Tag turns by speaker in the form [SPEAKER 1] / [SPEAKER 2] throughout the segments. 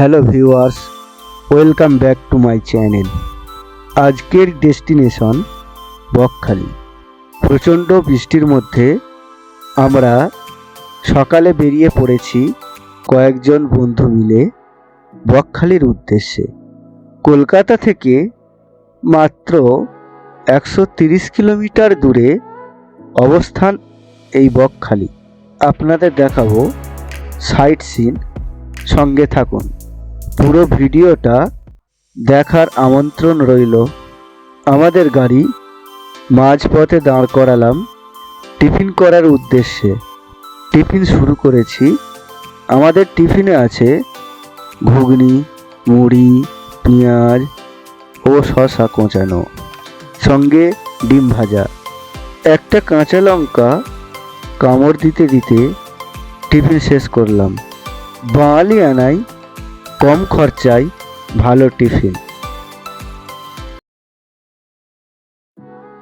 [SPEAKER 1] Hello viewers, welcome back to my channel. আজকের destination Bakkhali. প্রচণ্ড বৃষ্টির মধ্যে আমরা সকালে বেরিয়ে পড়েছি কয়েকজন বন্ধু মিলে বকখালির উদ্দেশ্যে। কলকাতা থেকে মাত্র একশো কিলোমিটার দূরে অবস্থান এই বকখালি। আপনাদের দেখাবো সাইট সিন। সঙ্গে থাকুন। পুরো ভিডিওটা দেখার আমন্ত্রণ রইল। আমাদের গাড়ি মাঝপথে দাঁড় করালাম টিফিন করার উদ্দেশ্যে। টিফিন শুরু করেছি। আমাদের টিফিনে আছে ঘুগনি, মুড়ি, পেঁয়াজ ও শশা কোঁচানো, সঙ্গে ডিম ভাজা। একটা কাঁচা লঙ্কা কামড় দিতে দিতে টিফিন শেষ করলাম। বাঙালি আনাই কম খরচায় ভালো টিফিন।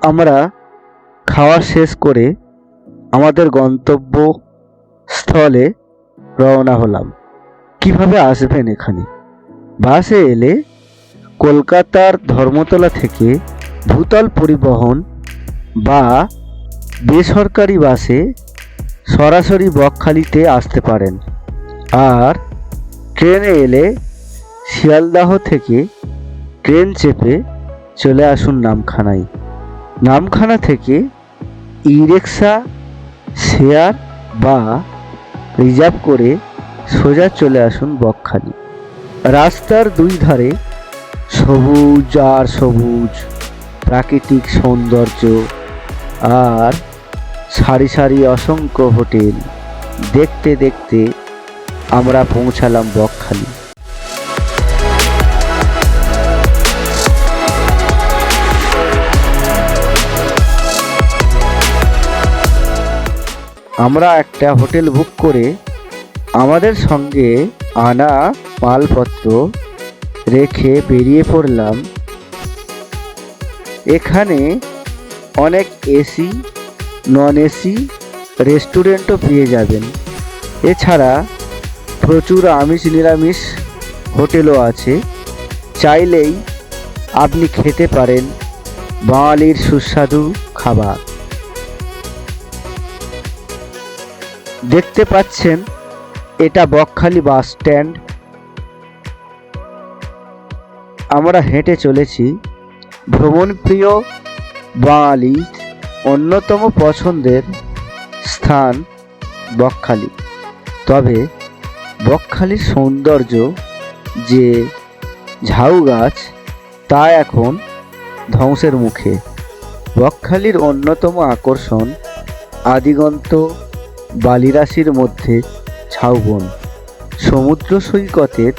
[SPEAKER 1] আমরা খাওয়া শেষ করে আমাদের গন্তব্য স্থলে রওনা হলাম। কীভাবে আসবেন এখানে? বাসে এলে কলকাতার ধর্মতলা থেকে ভূতল পরিবহন বা বেসরকারি বাসে সরাসরি বকখালিতে আসতে পারেন। আর ট্রেনে এলে শিয়ালদাহ থেকে ট্রেন চেপে চলে আসুন নামখানায়। নামখানা থেকে ই রিক্সা শেয়ার বা রিজার্ভ করে সোজা চলে আসুন বকখালি। রাস্তার দুই ধারে সবুজ আর সবুজ প্রাকৃতিক সৌন্দর্য আর সারি সারি অসংখ্য হোটেল। দেখতে দেখতে আমরা পৌঁছালাম বকখালি। আমরা একটা হোটেল বুক করে আমাদের সঙ্গে আনা মালপত্র রেখে বেরিয়ে পড়লাম। এখানে অনেক এসি নন এসি রেস্টুরেন্টও পেয়ে যাবেন। এছাড়া প্রচুর আমিষ, নিরামিষ হোটেলও আছে। চাইলেই আপনি খেতে পারেন বাঙালির সুস্বাদু খাবার। দেখতে পাচ্ছেন, এটা বকখালি বাস স্ট্যান্ড। আমরা হেঁটে চলেছি। ভ্রমণপ্রিয় বাঙালি অন্যতম পছন্দের স্থান বকখালি। তবে বকখালির সৌন্দর্য যে ঝাউ গাছ, তা এখন ধ্বংসের মুখে। বকখালির অন্যতম আকর্ষণ আদিগন্ত বালিরাশির মধ্যে ঝাউবন। সমুদ্র সৈকতের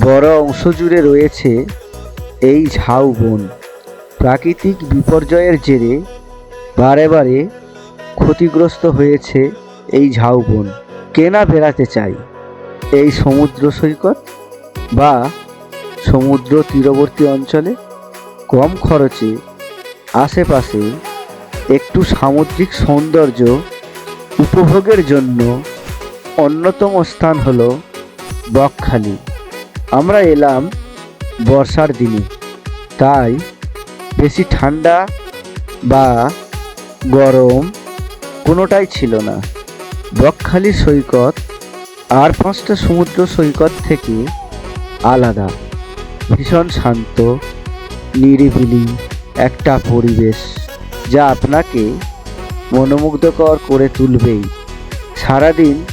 [SPEAKER 1] বড় অংশ জুড়ে রয়েছে এই ঝাউবন। প্রাকৃতিক বিপর্যয়ের জেরে বারে বারে ক্ষতিগ্রস্ত হয়েছে এই ঝাউবন। কেনা বেড়াতে চাই। এই সমুদ্র সৈকত বা সমুদ্র তীরবর্তী অঞ্চলে কম খরচে আশেপাশে একটু সামুদ্রিক সৌন্দর্য উপভোগের জন্য অন্যতম স্থান হলো বকখালি। আমরা এলাম বর্ষার দিনে। তাই বেশি ঠান্ডা বা গরম কোনোটাই ছিল না। বকখালি সৈকত আর পাঁচটা সমুদ্র সৈকত থেকে আলাদা। ভীষণ শান্ত, নিরিবিলি একটা পরিবেশ যা আপনাকে মনোমুগ্ধকর করে তুলবেই। সারাদিন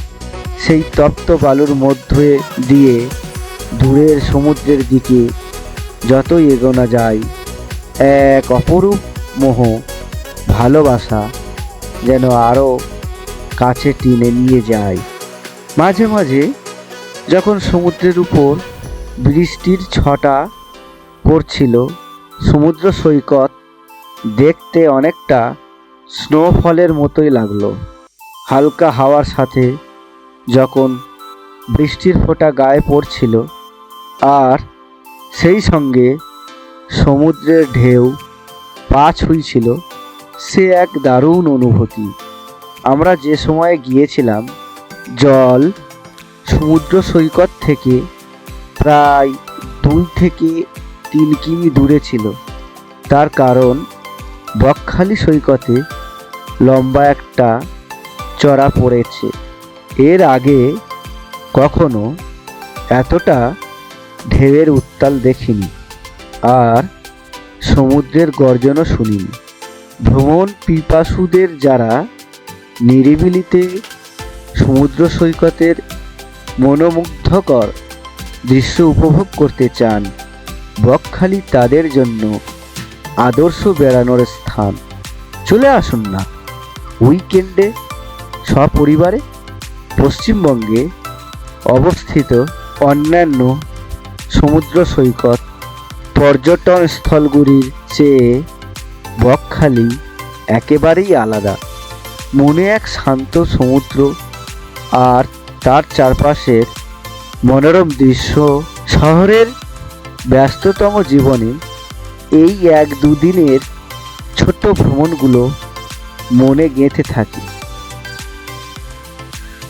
[SPEAKER 1] সেই তপ্ত বালুর মধ্যে দিয়ে দূরের সমুদ্রের দিকে যতই এগোনো যায়, এক অপরূপ মোহ, ভালোবাসা যেন আরও কাছে টেনে নিয়ে যায়। মাঝে মাঝে যখন সমুদ্রের উপর বৃষ্টির ছটা পড়ছিল, সমুদ্র সৈকত দেখতে অনেকটা স্নোফলের মতোই লাগল। হালকা হাওয়ার সাথে যখন বৃষ্টির ফোঁটা গায়ে পড়ছিল, আর সেই সঙ্গে সমুদ্রের ঢেউ পা ছুঁইছিল, সে এক দারুণ অনুভূতি। আমরা যে সময়ে গিয়েছিলাম জল সমুদ্র সৈকত থেকে প্রায় দুই থেকে তিন কিমি দূরে ছিল। তার কারণ, বকখালি সৈকতে লম্বা একটা চড়া পড়েছে। এর আগে কখনো এতটা ঢেউয়ের উত্তাল দেখিনি আর সমুদ্রের গর্জনও শুনিনি। ভ্রমণ পিপাসুদের যারা নিরিবিলিতে সমুদ্র সৈকতের মনোমুগ্ধকর দৃশ্য উপভোগ করতে চান বকখালি তাদের জন্য আদর্শ বেড়ানোর স্থান। চলে আসুন না। উইকেন্ডে সপরিবারে পশ্চিমবঙ্গে অবস্থিত অন্যান্য সমুদ্র সৈকত পর্যটন স্থলগুলির চেয়ে বকখালি একেবারেই আলাদা। মনে এক শান্ত সমুদ্র আর তার চারপাশের মনোরম দৃশ্য। শহরের ব্যস্ততম জীবনে এই এক দুদিনের ছোট্ট ভ্রমণগুলো মনে গেঁথে থাকে।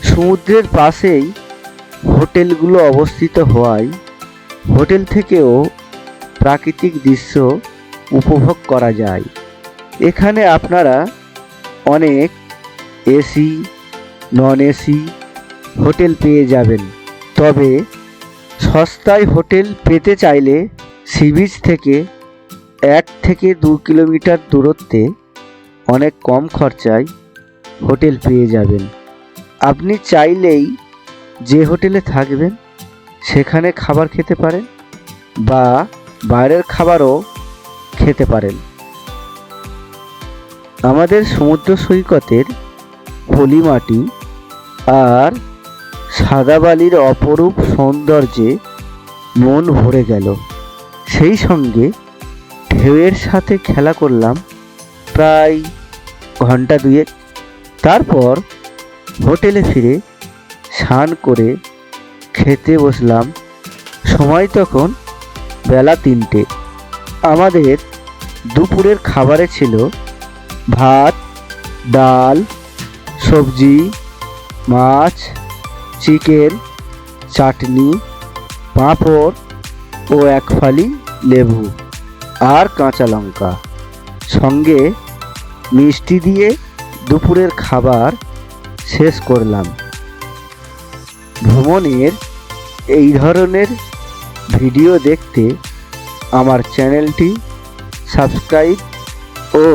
[SPEAKER 1] সমুদ্রের পাশেই হোটেলগুলো অবস্থিত হওয়ায় হোটেল থেকেও প্রাকৃতিক দৃশ্য উপভোগ করা যায়। এখানে আপনারা অনেক এসি নন এসি, হোটেল পেয়ে যাবেন। তবে সস্তায় হোটেল পেতে চাইলে সি বিচ থেকে এক থেকে দু কিলোমিটার দূরত্বে অনেক কম খরচায় হোটেল পেয়ে যাবেন। আপনি চাইলেই যে হোটেলে থাকবেন, সেখানে খাবার খেতে পারেন বা বাইরের খাবারও খেতে পারেন। আমাদের সমুদ্র সৈকতের পলিমাটি আর সাদা বালির অপরূপ সৌন্দর্যে মন ভরে গেল। সেই সঙ্গে ঢেউয়ের সাথে খেলা করলাম প্রায় ঘণ্টা দুয়েক। তারপর হোটেলে ফিরে স্নান করে খেতে বসলাম। সময় তখন বেলা তিনটে। আমাদের দুপুরের খাবারে ছিল ভাত, ডাল সবজি, মাছ, চিকেন, চাটনি, পাঁপড় ও এক ফালি লেবু আর কাঁচা লঙ্কা। সঙ্গে মিষ্টি দিয়ে দুপুরের খাবার শেষ করলাম। ভ্রমণের এই ধরনের ভিডিও দেখতে আমার চ্যানেলটি সাবস্ক্রাইব ও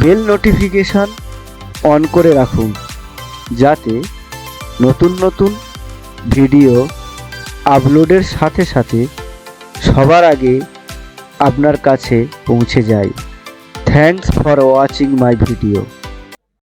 [SPEAKER 1] বেল নোটিফিকেশান অন করে রাখুন যাতে নতুন নতুন ভিডিও আপলোডের সাথে সাথে সবার আগে আপনার কাছে পৌঁছে যায়। Thanks for watching my video